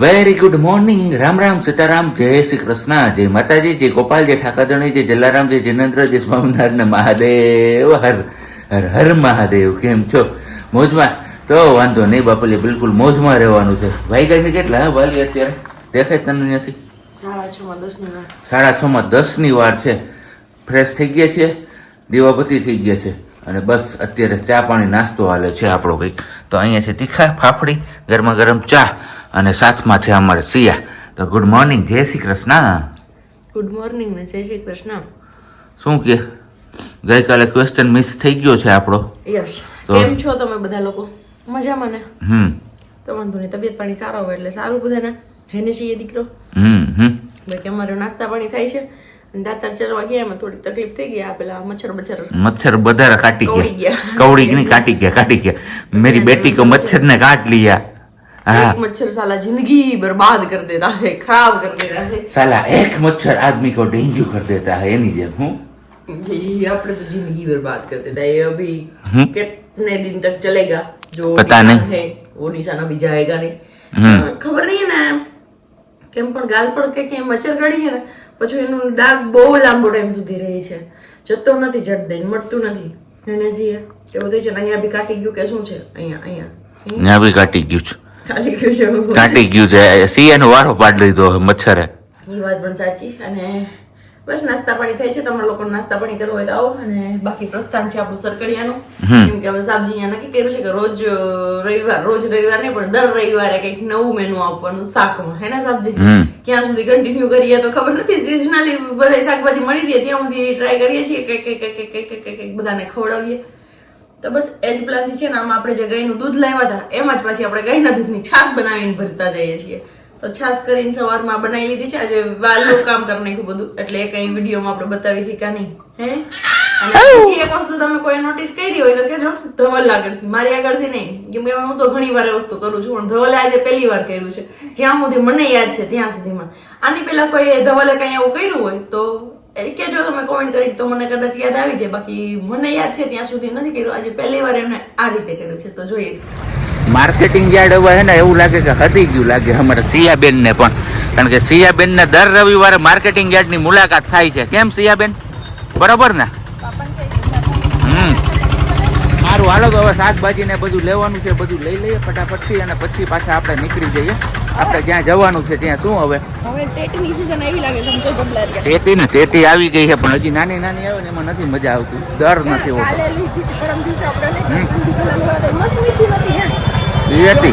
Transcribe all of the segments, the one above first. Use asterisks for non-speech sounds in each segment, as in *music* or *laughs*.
Very good morning Ram Ram Sitaram જય શ્રી કૃષ્ણ જય માતાજી જય ગોપાલ જય ઠાકાદણી જય જલારામ જય જિનેન્દ્ર જય સ્વામિનારાયણ મહાદેવ. હર હર હર મહાદેવ. કેમ છો? મોજમાં? તો વાંધો નહીં બાપુલી બિલકુલ મોજમાં રહેવાનું છે. વાગ્યા છે કેટલા? વાલી અત્યારે દેખાય તને નથી સાડા છ માં દસની વાર છે. ફ્રેશ થઈ ગયા છે દીવાપતિ થઈ ગયા છે. અને બસ અત્યારે ચા પાણી નાસ્તો હાલે છે આપણો કંઈક. તો અહીંયા છે તીખા ફાફડી ગરમા ગરમ ચા. અને સાથમાં છે અમારે સિયા. તો ગુડ મોર્નિંગ જય શ્રી કૃષ્ણ. ગુડ મોર્નિંગ ને જય શ્રી કૃષ્ણ. શું કે? ગઈકાલે ક્વેશ્ચન મિસ થઈ ગયો છે આપણો. યસ કેમ છો તમે બધા લોકો? મજામાં ને? હમ. તો વાંધો નહીં તબિયત પાણી સારો હોય એટલે સારું બધાને. હેને છીએ દીકરો? હમ હમ. બાકી અમારે નાસ્તા પાણી થાય છે. દાતર ચરવા ગયા એમાં થોડી તકલીફ થઈ ગયા પેલા મચ્છર બચ્છર મચ્છર બધા કાટી ગયા. કવડી નહીં કાટી ગયા કાટી ગયા. મેરી બેટી કો મચ્છર ને કાટ લીયા एक मच्छर साला जिंदगी बर्बाद कर देता है खराब कर देता है साला एक मच्छर आदमी को डेंगू कर देता है एनी जेम हूँ આપણે તો જિંદગી બરબાદ કરી દેતા એ અભી કેટલે દિન તક ચલેગા? જો પતા નહીં. હે વો નિશાન અભી જાયેગા નહીં. ખબર નહીં ને કેમ પણ ગાલ પર કે કે મચ્છર કાઢી ને પછી એનું ડાઘ બહુ લાંબો ટાઈમ સુધી રહે છે. જતો નથી જટ દઈને મટતું નથી. ને નજીએ એવું થઈ છે ને અહીંયા બી કાઢી ગયું કે શું છે? અહીંયા અહીંયા. અહીંયા બી કાઢી ગયું છે. કાઢી ગયું છે કાટી ગયું છે. નો વારો પાડી લીધો મચ્છરે. એ વાત પણ સાચી. અને બસ નાસ્તા પાણી થાય છે. તમારા લોકો નાસ્તા પાણી કરવો હોય તો આવો. અને બાકી પ્રસ્થાન છે આપણું સરકડિયાનું. કેમ કે હવે સાબજી અહીંયા નક્કી કર્યું છે કે રોજ રવિવાર રોજ રવિવાર નહીં પણ દર રવિવારે કંઈક નવું મેનુ આપવાનું શાકમાં. હે ને સાબજી ક્યાં સુધી કન્ટિન્યુ કરીએ તો ખબર નથી. સિઝનલી બધા શાકભાજી મળી રહે ત્યાં સુધી ટ્રાય કરીએ છીએ. કે કંઈક કંઈક કંઈક કંઈક કે કે બધાને ખવડાવીએ. તો બસ એ જ પ્લાનથી છે ને આમાં આપણે જે ગાયનું દૂધ લાવ્યા હતા એમાં જ પાછી આપણે ગાયના દૂધની છાશ બનાવીને ભરતા જઈએ છીએ. તો છાશ કરીને સવારમાં બનાવી લીધી છે આજે વાલનું કામ કરી નાખ્યું બધું. એટલે એ કઈ વિડીયોમાં આપણે બતાવી શીખા નહીં. હે? અને બીજી એક વસ્તુ તમે કોઈ નોટિસ કરી હોય તો કેજો ધવલ આગળથી. મારી આગળથી નહીં. કેમ કે હું તો ઘણી વાર વસ્તુ કરું છું પણ ધવલે આજે પહેલી વાર કર્યું છે. જ્યાં સુધી મને યાદ છે ત્યાં સુધીમાં આની પહેલા કોઈ ધવલે કઈ એવું કર્યું હોય તો એ કેજો તમે કોમેન્ટ કરી તો મને કદાચ યાદ આવી જાય. બાકી મને યાદ છે ત્યાં સુધી નથી કર્યું. આજે પહેલી વાર એમને આ રીતે કર્યું છે. તો જોઈએ. માર્કેટિંગ યાર્ડ હવે હે ને એવું લાગે કે હતી ગયું લાગે અમારે સિયાબેન ને પણ. કારણ કે સિયાબેન ને દર રવિવારે માર્કેટિંગ યાર્ડની મુલાકાત થાય છે. કેમ સિયાબેન? બરોબર ને હમ સારું હાલો તો હવે શાકભાજી ને બધું લેવાનું છે બધું લઈ લઈએ ફટાફટથી અને પછી પાછા આપણે નીકળી જઈએ. આપણે જ્યાં જવાનું છે ત્યાં શું હવે? હવે ટેટની આવી લાગે છે સમજો જબલા ટેટી ને ટેટી આવી ગઈ છે પણ હજી નાની નાની આવે ને એમાં નથી મજા આવતી. દર નથી હોતો. લીધી હતી,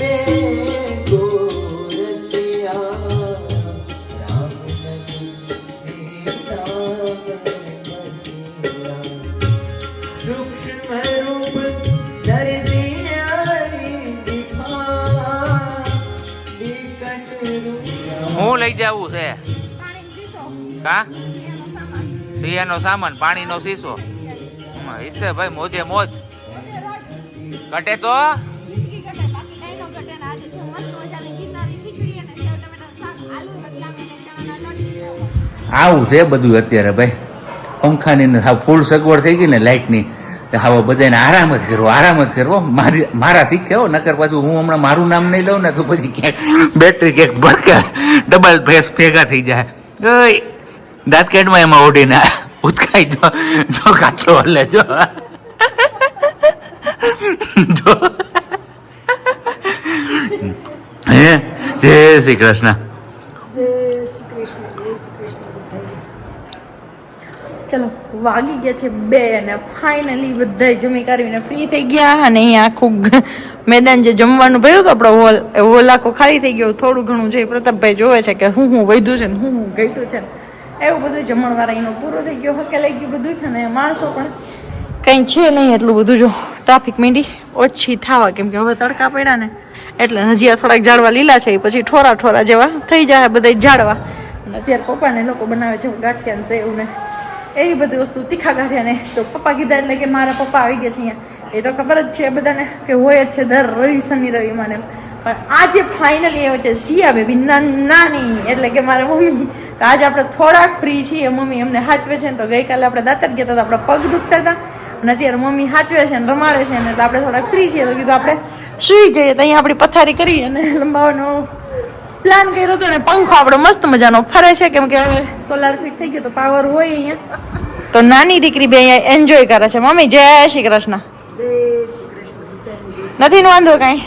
લઈ જવું છે? કા? સિયાનો સામાન. પાણીનો શીશો. હમ, ઈસે ભાઈ મોજે મોજ. કટે તો? આવું છે બધું અત્યારે ભાઈ. પંખાની ને હાવ ફૂલ સગવડ થઈ ગઈ ને લાઇટની હવે બધાને આરામ જ કરવો, આરામ જ કરવો. મારી મારા શીખે હો, નકર પાછું હું હમણાં મારું નામ નહીં લઉં ને તો પછી ક્યાંક બેટરી ક્યાંક ભરકે ડબલ ફેસ ભેગા થઈ જાય. દાંતકેટમાં એમાં ઓઢીને ઉત્કાઈ જો જો કાચો હલે જો. હે? જય શ્રી કૃષ્ણ ચલો વાગી ગયા છે બે અને ફાઇનલી બધા જમી કાઢીને ફ્રી થઈ ગયા અને અહીંયા આખું મેદાન જે જમવાનું ભર્યું હતું આપણો હોલ હોલ આખો ખાલી થઈ ગયો. થોડું ઘણું જે પ્રતાપભાઈ જોવે છે કે હું હું વધ્યું છે ને હું હું ઘટ્યું છે ને, એવું બધું જમણવાળા એનો પૂરો થઈ ગયો હકે લઈ ગયું બધું અને માણસો પણ કંઈ છે નહીં એટલું બધું જો. ટ્રાફિક મીંડી ઓછી થવા, કેમ કે હવે તડકા પડ્યા ને, એટલે હજી થોડાક ઝાડવા લીલા છે પછી ઠોરા ઠોરા જેવા થઈ જાય બધા ઝાડવા. અત્યારે પપ્પાને લોકો બનાવે છે ગાંઠિયા સેવ ને એવી બધી વસ્તુ તીખા કાઢ્યા ને તો પપ્પા કીધા એટલે કે મારા પપ્પા આવી ગયા છે અહીંયા. એ તો ખબર જ છે બધાને કે હોય જ છે દર રવિ, શનિ, રવિ મને. પણ આજે ફાઇનલી એવો છે શિયા બેબી નાની. એટલે કે મારા મમ્મી. આજે આપણે થોડાક ફ્રી છીએ. મમ્મી અમને હાચવે છે ને તો ગઈકાલે આપણે દાતર ગયા હતા આપણા પગ દુખતા હતા. અને અત્યારે મમ્મી હાચવે છે ને રમાડે છે ને, એટલે આપણે થોડાક ફ્રી છીએ. તો કીધું આપણે સુઈ જઈએ. તો અહીંયા આપણી પથારી કરી અને લંબાવાનો પ્લાન કર્યો હતો ને પંખો આપણો મસ્ત મજાનો ફરે છે કેમ કે હવે સોલાર ફિટ થઈ ગયો તો પાવર હોય અહીંયા. તો નાની દીકરી બે અહીંયા એન્જોય કરે છે. મમ્મી જય શ્રી કૃષ્ણ. નથી વાંધો કાંઈ?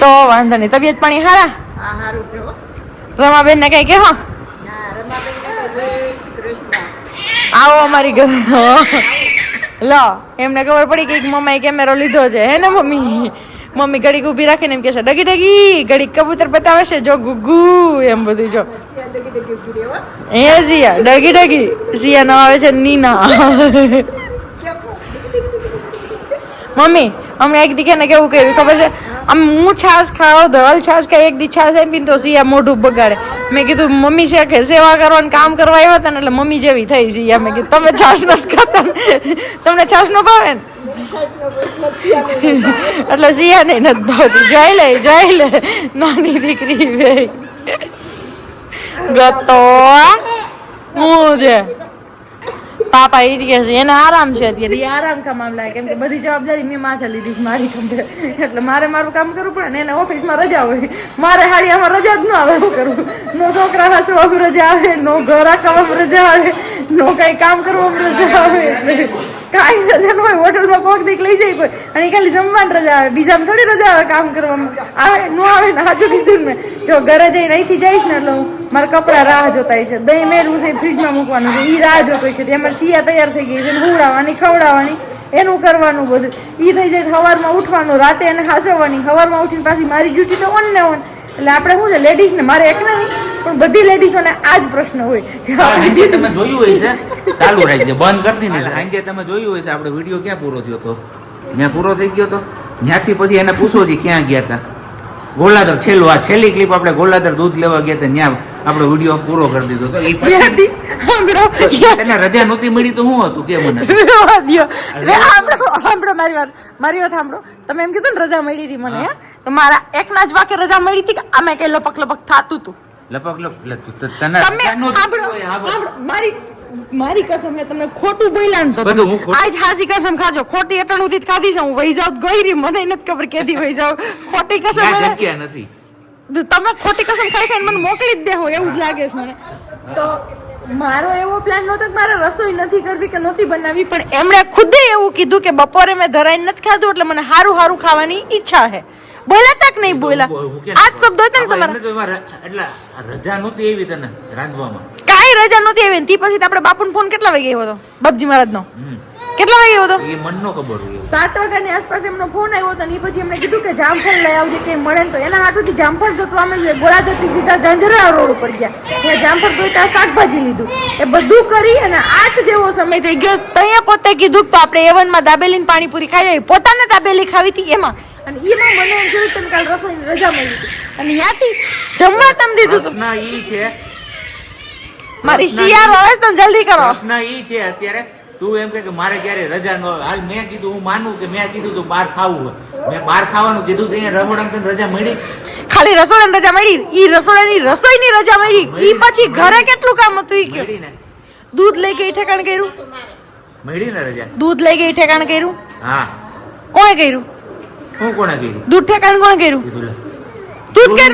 તો વાંધો નહીં. તબિયત પાણી હારા? રમાબેન ને કઈ કે હો આવો અમારી ઘરે. લો એમને ખબર પડી કે મમ્માએ કેમેરો લીધો છે. હે ને મમ્મી? મમ્મી ઘડીક ઊભી રાખીને એમ કહેશે ડગી ડગી, ઘડીક કબૂતર બતાવે છે, જો ગુગુ, એમ બધું, જો. એ સિયા, ડગી ડગી, સિયા નો આવે છે નીના. મમ્મી અમને એક દીખે ને કેવું કર્યું? ખબર છે? આમ હું છાશ ખાવ ધવલ છાશ ખાઈ, એક દી છાશ આપીને તો સિયા મોઢું બગાડે. મેં કીધું, મમ્મી છે સેવા કરવાનું કામ કરવા આવ્યા હતા ને એટલે મમ્મી જેવી થઈ, સિયા. મેં કીધું, તમે છાશ નથી ખાતા તમને છાશ નો ભાવે ને? એટલે સિયાને નથી ભાવતી જોઈ લે જોઈ લે. નાની દીકરી બે ગતો, હું. છે? પાપા એ જ કહે છે, એને આરામ છે અત્યારે. આરામ કા મામલા કેમ કે બધી જવાબદારી મેં માથે લીધી મારી ખંભે એટલે મારે મારું કામ કરવું પડે ને એને ઓફિસમાં રજા હોય. મારે હાડિયામાં રજા જ ન આવે શું કરવું નો છોકરા હસવામાં રજા આવે, નો ઘર આખવામાં રજા આવે, નો કઈ કામ કરવામાં રજા આવે. એટલે કાંઈ રજા ન હોય, હોટલમાં પગ દેખ લઈ જાય કોઈ. અને ખાલી જમવાની રજા આવે. બીજામાં થોડી રજા આવે કામ કરવામાં. આવે, ન આવે ને હાજુ કીધું મેં. જો ઘરે જઈને અહીંથી જઈશ ને એટલે હું મારા કપડાં રાહ જોતા છે દહીં મેળવું છે ફ્રીજમાં મૂકવાનું છે. એ રાહ જોતો છે તેમાં શિયા તૈયાર થઈ ગઈ છે હુવડાવવાની, ખવડાવવાની, એનું કરવાનું બધું. એ થઈ જાય સવારમાં ઉઠવાનું, રાતે એને હાસવવાની સવારમાં ઉઠીને પાછી મારી ડ્યુટી તો ઓન ને ઓન એટલે આપણે શું છે લેડીઝને મારે એક નહીં. પણ બધી લેડીઝોને આ જ પ્રશ્ન હોય કે તમે જોયું હોય છે? *laughs* ચાલુ રાખજે બંધ કરતી કારણ કે તમે જોયું હોય છે આપણો વીડિયો ક્યાં પૂરો થયો હતો ત્યાં પૂરો થઈ ગયો હતો ત્યાંથી પછી એને પૂછો જી ક્યાં ગયા હતા ગોલાધર છેલ્લું આ છેલ્લી ક્લિપ આપણે ગોલાધર દૂધ લેવા ગયા હતા ત્યાં આપણો વીડિયો પૂરો કરી દીધો સાંભળો એને રજા નહોતી મળી તો શું હતું? કે મને? સાંભળો મારી વાત મારી વાત સાંભળો તમે એમ કીધું ને રજા મળી હતી મને હે? તો મારા એકના જ વાકે રજા મળી હતી કે આમે કઈ લપક લપક થાતું હતું લપક લપ એટલે તું- તું- તને તમે રજા નહોતી સાંભળો હોય, હા, બોલ. સાંભળો, મારી મારી કસમ મેં તમને ખોટું બોલ્યા ને તો આજ હાજી કસમ ખાજો. ખોટી અટણ ઉધી ખાધી છે હું વહી જાઉં ગઈ મને નથી ખબર કેદી વહી જાઉં. ખોટી કસમ નથી તમે ખોટી કસમ ખાઈ ખાઈને મને મોકલી જ દેહો એવું જ લાગે છે મને. તો મારો એવો પ્લાન નહોતો કે મારે રસોઈ નથી કરવી કે નહોતી બનાવવી પણ એમણે ખુદે એવું કીધું કે બપોરે મેં ધરાઈને નથી ખાધું એટલે મને સારું સારું ખાવાની ઈચ્છા છે. બોલ્યા તક નહીં બોલ્યા. આ શબ્દો હતા ને તમારા. એટલે રજા નહોતી એવી તને રાંધવામાં. કાંઈ રજા નહોતી એવી તી પછી આપણે બાપુને ફોન કેટલા વાગે આવ્યો હતો બાપજી મહારાજનો. હમ. કેટલા વાગે આવ્યો હતો એ મન નો ખબર હોય. સાત વાગ્યાની આસપાસ એમનો ફોન આવ્યો હતો ને એ પછી એમને કીધું કે જામફળ લઈ આવજે કે મળે ને તો. એના હાટુથી જામફળ ગોતવા અમે ગોળાદરથી સીધા ઝંઝરા રોડ ઉપર ગયા. ત્યાં જામફળ ગોતા શાકભાજી લીધું. એ બધું કરી અને આઠ જેવો સમય થઈ ગયો. ત્યાં પોતે કીધું તો આપણે એવનમાં દાબેલી ને પાણીપુરી ખાઈ આવી પોતાને દાબેલી ખાવી હતી એમાં. અને એમાં મને એમ જોયું તમે કાલ રસોઈની રજા મળી હતી. અને ત્યાંથી જમવા તમે દીધું હતું ના ઈ છે. મારી શિયાળો આવે છે તમે જલ્દી કરો. ના ઈ છે અત્યારે. તું એમ કે મારે ક્યારે રજા ન હોય. હાલ મેં કીધું હું માનું કે મેં કીધું તું બહાર ખાવું હોય. મેં બહાર ખાવાનું કીધું તો અહીંયા રમોડામાં રજા મળી? ખાલી રસોડાની રજા મળી? ઈ રસોડાની રસોઈની રજા મળી? ઈ પછી ઘરે કેટલું કામ હતું ઈ ને. દૂધ લઈ ગઈ ઠેકાણ કર્યું? મળી ને રજા? દૂધ લઈ ગઈ ઠેકાણ કર્યું? હા. કોણે કર્યું? હું કોણે કર્યું? દૂધ ઠેકાણ કોણે કર્યું? દૂધ કે?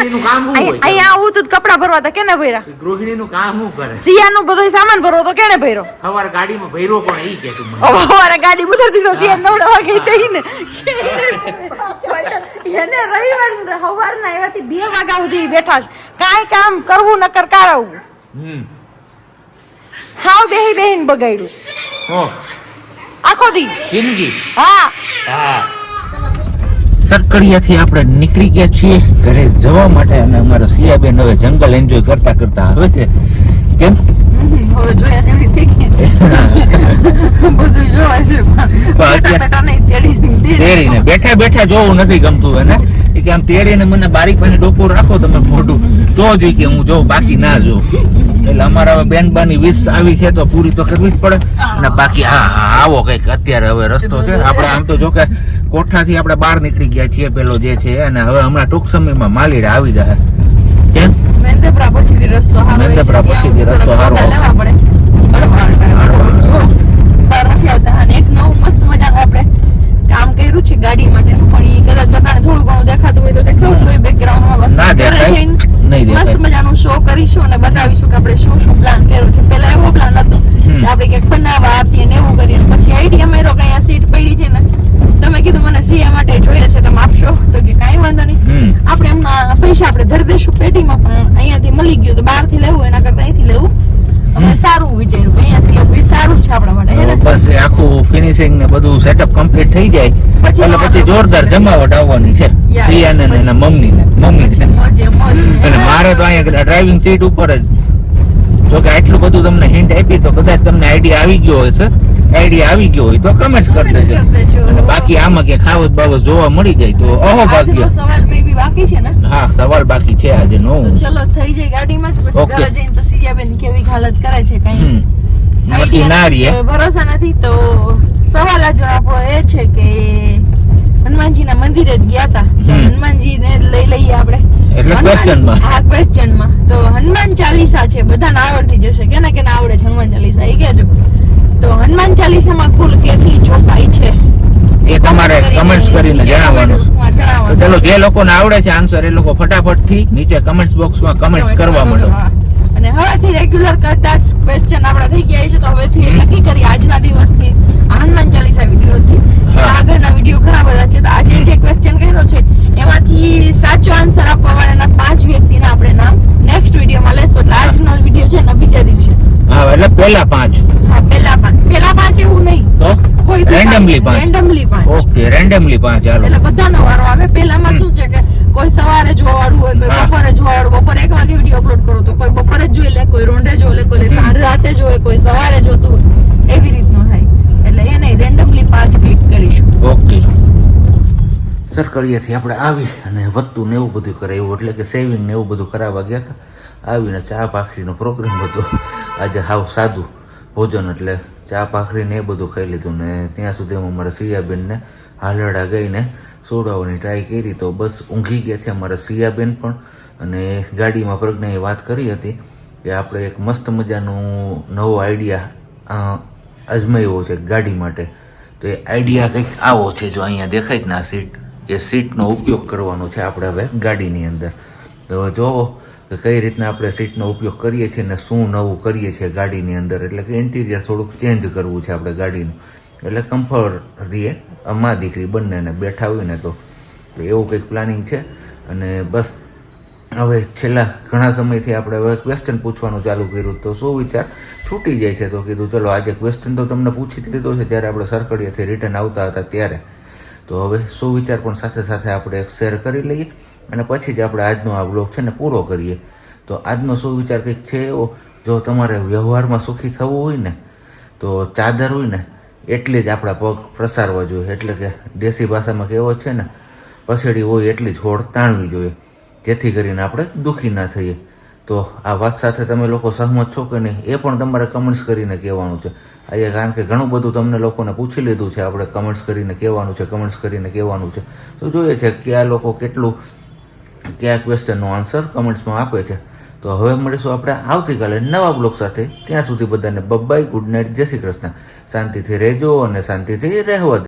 અહીંયા આવું તું કપડા ભરવા તો કેને ભર્યા? ગૃહિણી નું કામ શું કરે? સિયાનો બધો સામાન ભરવો તો કેને ભર્યો? સવારે ગાડીમાં ભર્યો પણ ઈ કે તું મને. ગાડી ઉતર દીધો સિયા નવડા વાગે તઈ ને એને રવિવાર સવારના આવ્યાથી બે વાગ્યા સુધી બેઠા છે. કાંઈ કામ કરવું નકર કારવવું હમ. હાવ બેહી બેહીન બગાડ્યું હો. આખો દી. જિંદગી. હા. હા. સરકડિયાથી આપણે નીકળી ગયા છીએ ઘરે જવા માટે અને અમારા સિયાબેન હવે જંગલ એન્જોય કરતા કરતા આવે છે. કેમ? હવે જોયા જેવડી થઈ ગઈ *laughs* બધું જોવા છે પણ અત્યારે- બેઠા બેઠા નહીં તેડી તેડીને બેઠા બેઠા જોવું નથી ગમતું એને. કે આમ તેડીને મને બારીક પાસે ડોકું રાખો તમે મોઢું. તો જ ઈ કે હું જોઉં બાકી ના જોઉં. એટલે અમારા બેનબાની વીસ આવી છે તો પૂરી તો કરવી જ પડે. અને બાકી હા હા, આવો કંઈક અત્યારે હવે રસ્તો છે. આપણે આમ તો જો કે કોઠાથી આપણે બહાર નીકળી ગયા છીએ પેલો જે છે અને હવે હમણાં ટૂંક સમયમાં માલીડા આવી જાય કેમ? રસ્તો રસ્તો કામ કર્યું છે ગાડી માટેનું પણ એ કદાચ જગાને થોડું ઘણું દેખાતું હોય તો દેખાતું હોય બેકગ્રાઉન્ડમાં ના દેખાય. નહીં દેખાય. મસ્ત મજાનું શો કરીશું અને બતાવીશું કે આપણે શું શું પ્લાન કર્યો છે. પહેલા એવો પ્લાન હતો આપણે કે આપણે ક્યાંક બનાવવા આપીએ ને એવું કરીએ પછી આઈડિયા માર્યો કે અહીંયા સીટ પડી છે ને તમે કીધું મને સીએ માટે જોઈએ છે તમે આપશો તો કે કાંઈ વાંધો નહીં હમ આપણે એમના પૈસા આપણે ધરી દઈશું પેટીમાં પણ અહીંયાથી મળી ગયું તો બહારથી લેવું એના કરતા અહીંથી લેવું. અમે સારું વિચાર્યું અહીંયાથી એ સારું છે આપણા માટે બસ આખું ફિનિશિંગ ને બધું સેટઅપ કમ્પ્લીટ થઈ જાય. પછી એટલે પછી જોરદાર જમાવટ આવવાની છે. પ્રિયાને ને એના મમ્મી ને મમ્મી છે. અને મારે તો અહીંયા ડ્રાઇવિંગ સીટ ઉપર જ જો કે આટલું બધું તમને હિન્ટ આપી તો કદાચ તમને આઈડિયા આવી ગયો હોય છે આઈડિયા આવી ગયો હોય તો કમેન્ટ કરી દેજો. અને બાકી આમાં કે ખાવત બાવત જોવા મળી જાય તો અહો ભાગ્ય. સવાલ મે બી બાકી છે ને? હા સવાલ બાકી છે આજે નો. ચલો થઈ જાય ગાડીમાં જ. પછી. ઘરે જઈને તો સિયાબેન કેવી હાલત કરે છે કઈ. હમ. ના રહીએ. ભરોસા નથી તો સવાલ આજ આપણો એ છે કે હનુમાનજીના મંદિરે જ ગયા હતા હનુમાનજી ને હનુમાનજીને લઈ લઈએ આપણે. એટલે હનુમાન- question માં. હા તો હનુમાન ચાલીસા છે બધાને આવડતી જશે. કેને કેને આવડે છે હનુમાન ચાલીસા એ કહેજો. તો હનુમાન ચાલીસામાં કુલ કેટલી ચોપાઈ છે? એ તમારે કમેન્ટ્સ કરીને જણાવવાનું. ચલો જે લોકોને આવડે છે આન્સર એ લોકો ફટાફટથી નીચે કમેન્ટ્સ બોક્સમાં કમેન્ટ્સ કરવા માંડો. અને હવેથી રેગ્યુલર કદાચ ક્વેશ્ચન આપણા થઈ ગયા છે તો હવેથી નક્કી કરી આજના દિવસથી જ હનુમાન ચાલીસા વિડીયોથી. આગળના વીડિયો ઘણા બધા છે તો આજે જે ક્વેશ્ચન કર્યો છે એમાંથી સાચો આન્સર આપવા વાળાના પાંચ વ્યક્તિના આપણે નામ નેક્સ્ટ વિડીયોમાં લેશું. એટલે આજનો વીડિયો છે ને બીજા દિવસે. હા એટલે પહેલા પાંચ હા પેલા પાંચ પેલા પાંચ એવું નહીં તો કોઈ રેન્ડમલી પાંચ. રેન્ડમલી પાંચ. ઓકે રેન્ડમલી પાંચ. ચાલો. એટલે બધાનો વારો આવે. પહેલામાં શું છે કે કોઈ સવારે જોવા વાળું હોય કોઈ બપોરે જોવા વાળું બપોરે એક વાગે વીડિયો અપલોડ કરો તો કોઈ બપોરે જ જોઈ લે કોઈ રોંઢે જોઈ લે કોઈ સાંજ રાતે જોઈ કોઈ સવારે જોતું હોય. એવી રીતનું થાય. એટલે એ નહીં રેન્ડમલી પાંચ ક્લિક કરીશું. ઓકે સરકડીએથી આપણે આવી અને વધતું ને એવું બધું કરાવ્યું. એટલે કે સેવિંગ ને એવું બધું કરાવવા ગયા હતા. આવીને ચા ભાખરીનો પ્રોગ્રામ હતો. આજે હાવ સાદું ભોજન એટલે ચા પાખરીને એ બધું ખાઈ લીધું ને ત્યાં સુધીમાં મારા સિયાબેનને હાલરડા ગઈને સોડાવવાની ટ્રાય કરી તો બસ ઊંઘી ગયા છે અમારા સિયાબેન પણ. અને ગાડીમાં પ્રજ્ઞાએ વાત કરી હતી કે આપણે એક મસ્ત મજાનું નવો આઈડિયા અજમાવ્યો છે ગાડી માટે. તો એ આઈડિયા કંઈક આવો છે જો અહીંયા દેખાય જ ના સીટ એ સીટનો ઉપયોગ કરવાનો છે આપણે હવે ગાડીની અંદર. તો જોવો કે કઈ રીતના આપણે સીટનો ઉપયોગ કરીએ છીએ ને શું નવું કરીએ છીએ ગાડીની અંદર. એટલે કે ઇન્ટિરિયર થોડુંક ચેન્જ કરવું છે આપણે ગાડીનું. એટલે કમ્ફર્ટ રહીએ અમા દીકરી બંનેને બેઠા હોય ને તો. એવું કંઈક પ્લાનિંગ છે. અને બસ હવે છેલ્લા ઘણા સમયથી આપણે હવે ક્વેશ્ચન પૂછવાનું ચાલુ કર્યું. તો શું વિચાર? છૂટી જાય છે તો કીધું, ચલો, આજે ક્વેશ્ચન તો તમને પૂછી જ લીધો છે જ્યારે આપણે સરકડીયાથી રિટર્ન આવતા હતા ત્યારે. તો હવે શું વિચાર પણ સાથે સાથે આપણે શેર કરી લઈએ. અને પછી જ આપણે આજનો આ બ્લોગ છે ને પૂરો કરીએ. તો આજનો શું વિચાર કંઈક છે એવો, જો તમારે વ્યવહારમાં સુખી થવું હોય ને, તો ચાદર હોય ને, એટલી જ આપણા પગ પ્રસારવા જોઈએ. એટલે કે દેશી ભાષામાં કેવો છે ને, પછેડી હોય એટલી જ હોડ તાણવી જોઈએ. જેથી કરીને આપણે દુઃખી ના થઈએ. તો આ વાત સાથે તમે લોકો સહમત છો કે નહીં, એ પણ તમારે કમેન્ટ્સ કરીને કહેવાનું છે. આજે કારણ કે ઘણું બધું તમને લોકોને પૂછી લીધું છે, આપણે કમેન્ટ્સ કરીને કહેવાનું છે કમેન્ટ્સ કરીને કહેવાનું છે. તો જોઈએ છે કે આ લોકો કેટલું કયા ક્વેશ્ચનનો આન્સર કમેન્ટ્સમાં આપે છે. તો હવે મળીશું આપણે આવતીકાલે નવા બ્લોગ સાથે. ત્યાં સુધી બધાને બબ્બાઈ ગુડ નાઇટ જય શ્રી કૃષ્ણ. શાંતિથી રહેજો અને શાંતિથી રહેવા